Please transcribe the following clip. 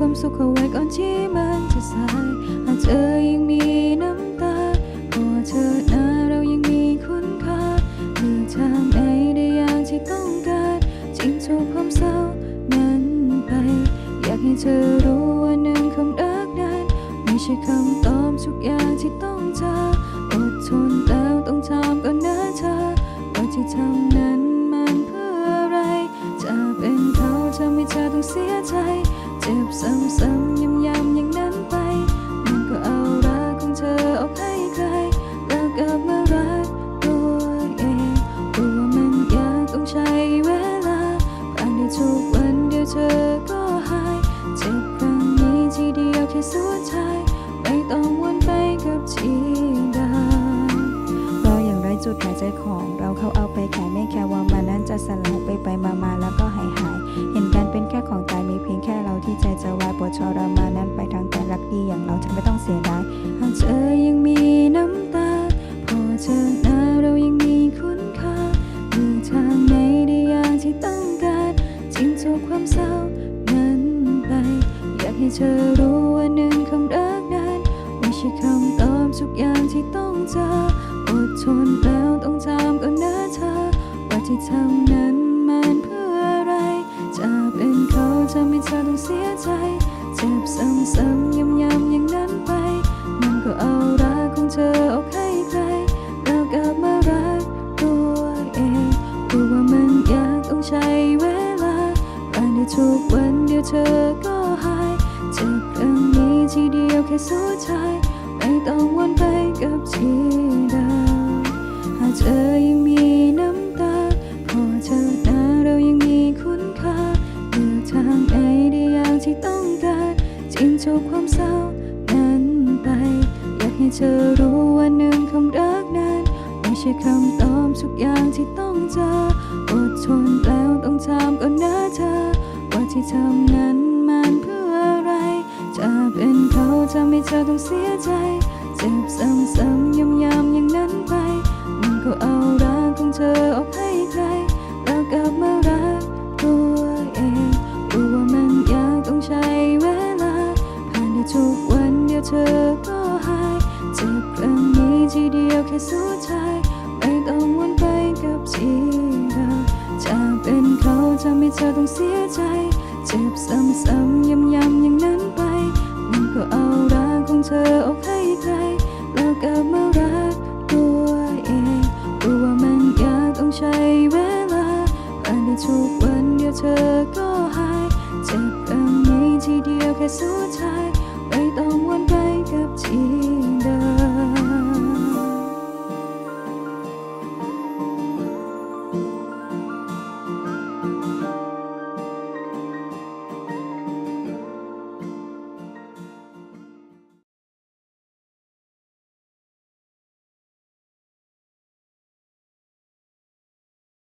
เข้าไว้ก่อนที่มันจะสายหากเธอยังมีน้ำตาขอเธอนะเรายังมีคุณค่าเลือกทางไหนได้อย่างที่ต้องการทิ้งทุกความเศร้านั้นไป อยากให้เธอรู้ว่าหนึ่งคำรักนั้นไม่ใช่คำตอบทุกอย่างที่ต้องเจออดทนแล้วต้องทำก่อนนะเธอว่าที่ทำนั้นมันเพื่ออะไร จะเป็นเขาทำให้เธอต้องเสียใจ เจ็บซ้ำๆย้ำๆอย่างนั้นไป มันก็เอารักของเธอออกให้ใครแล้วกลับมารักตัวเองรู้ว่ามันยากต้องใช้เวลาผ่านได้ทุกวันเดียวเธอก็หาย เจ็บครั้งนี้ทีเดียวแค่สุดท้าย ธอรู้ว่าหนึ่งคำรักนั้น ไม่ใช่คำตอบทุกอย่างที่ต้องเจออดทนแล้วต้องทำก่อนนะเธอ ว่าที่ทำนั้นมันเพื่ออะไร จะเป็นเขาทำให้เธอต้องเสียใจ เจ็บซ้ำๆย้ำๆอย่างนั้นไป มันก็เอารักของเธอออกให้ใครแล้วกลับมารักตัวเองรู้ว่ามันยากต้องใช้เวลาผ่านได้ทุกวันเดียวเธอก็หาย จ็บครั้งนี้ทีเดียวแค่สุดท้ายไม่ต้องวนไปกับที่เดิมหากเธอยังมีน้ำตาพอเธอหน้าเรายังมีคุณค่าเลือกทางไหนได้อย่างที่ต้องการทิ้งทุกความเศร้านั้นไป อยากให้เธอรู้ว่าหนึ่งคำรักนั้นไม่ใช่คำตอบทุกอย่างที่ต้องเจออดทนแล้วต้องทำก่อนนะเธอว่าที่ทำนั้น ทำให้เธอต้องเสียใจ เจ็บซ้ำๆย้ำๆอย่างนั้นไป มันก็เอารักของเธอออกให้ใครแล้วกลับมารักตัวเองรู้ว่ามันยากต้องใช้เวลา ผ่านได้ทุกวันเดียวเธอก็หายเจ็บครั้งนี้ทีเดียวแค่สุดท้ายไม่ต้องวนไปกับที่เดิมจะเป็นเขาทำให้เธอต้องเสียใจ เจ็บซ้ำๆย้ำๆอย่างนั้น ก็เอารักของเธอออกให้ใครแล้วกลับมารักตัวเองรู้ว่ามันยากต้องใช้เวลาผ่านไปทุกวันเดียวเธอก็หายเจ็บครั้งนี้ทีเดียวแค่สู้ใจไม่ต้องวนไปกับที